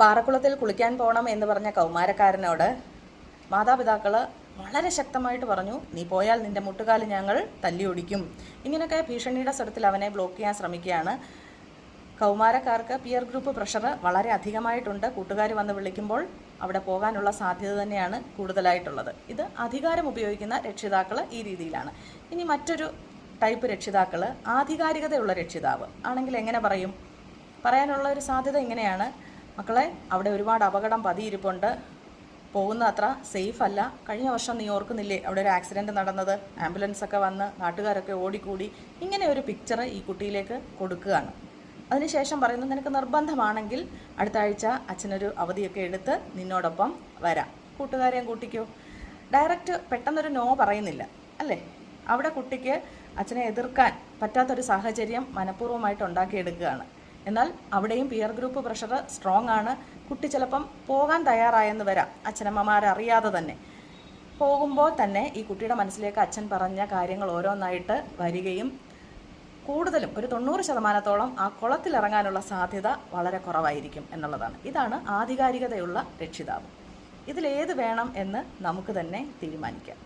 പാറക്കുളത്തിൽ കുളിക്കാൻ പോകണം എന്ന് പറഞ്ഞ കൗമാരക്കാരനോട് മാതാപിതാക്കൾ വളരെ ശക്തമായിട്ട് പറഞ്ഞു നീ പോയാൽ നിന്റെ മുട്ടുകാൽ ഞങ്ങൾ തല്ലിയൊടിക്കും ഇങ്ങനെയൊക്കെ ഭീഷണിയുടെ സ്വരത്തിൽ അവനെ ബ്ലോക്ക് ചെയ്യാൻ ശ്രമിക്കുകയാണ്. കൗമാരക്കാർക്ക് പിയർ ഗ്രൂപ്പ് പ്രഷർ വളരെ അധികമായിട്ടുണ്ട്. കൂട്ടുകാർ വന്ന് വിളിക്കുമ്പോൾ അവിടെ പോകാനുള്ള സാധ്യത തന്നെയാണ് കൂടുതലായിട്ടുള്ളത്. ഇത് അധികാരം ഉപയോഗിക്കുന്ന രക്ഷിതാക്കൾ ഈ രീതിയിലാണ്. ഇനി മറ്റൊരു ടൈപ്പ് രക്ഷിതാക്കൾ ആധികാരികതയുള്ള രക്ഷിതാവ്. ആണെങ്കിൽ എങ്ങനെ പറയും? പറയാനുള്ള ഒരു സാധ്യത ഇങ്ങനെയാണ്. മക്കളെ അവിടെ ഒരുപാട് അപകടം പതിയിരിപ്പുണ്ട്. പോകുന്ന അത്ര സേഫ് അല്ല. കഴിഞ്ഞ വർഷം നീ ഓർക്കുന്നില്ലേ അവിടെ ഒരു ആക്സിഡന്റ് നടന്നത്? ആംബുലൻസ് ഒക്കെ വന്ന് നാട്ടുകാരൊക്കെ ഓടിക്കൂടി. ഇങ്ങനെ ഒരു പിക്ചർ ഈ കുട്ടിയിലേക്ക് കൊടുക്കുകയാണ്. അതിനുശേഷം പറയുന്നത് നിനക്ക് നിർബന്ധമാണെങ്കിൽ അടുത്ത ആഴ്ച അച്ഛനൊരു അവധിയൊക്കെ എടുത്ത് നിന്നോടൊപ്പം വരാം. കൂട്ടുകാരെയും കൂട്ടിക്കോ. ഡയറക്റ്റ് പെട്ടെന്നൊരു നോ പറയുന്നില്ല അല്ലേ? അവിടെ കുട്ടിക്ക് അച്ഛനെ എതിർക്കാൻ പറ്റാത്തൊരു സാഹചര്യം മനഃപൂർവമായിട്ട് ഉണ്ടാക്കിയെടുക്കുകയാണ്. എന്നാൽ അവിടെയും പിയർ ഗ്രൂപ്പ് പ്രഷർ സ്ട്രോങ് ആണ്. കുട്ടി ചിലപ്പം പോകാൻ തയ്യാറായെന്ന് വരാം. അച്ഛനമ്മമാരറിയാതെ തന്നെ. പോകുമ്പോൾ തന്നെ ഈ കുട്ടിയുടെ മനസ്സിലേക്ക് അച്ഛൻ പറഞ്ഞ കാര്യങ്ങൾ ഓരോന്നായിട്ട് വരികയും കൂടുതലും ഒരു തൊണ്ണൂറ് ശതമാനത്തോളം ആ കുളത്തിലിറങ്ങാനുള്ള സാധ്യത വളരെ കുറവായിരിക്കും എന്നുള്ളതാണ്. ഇതാണ് ആധികാരികതയുള്ള രക്ഷിതാവ്. ഇതിലേത് വേണം എന്ന് നമുക്ക് തന്നെ തീരുമാനിക്കാം.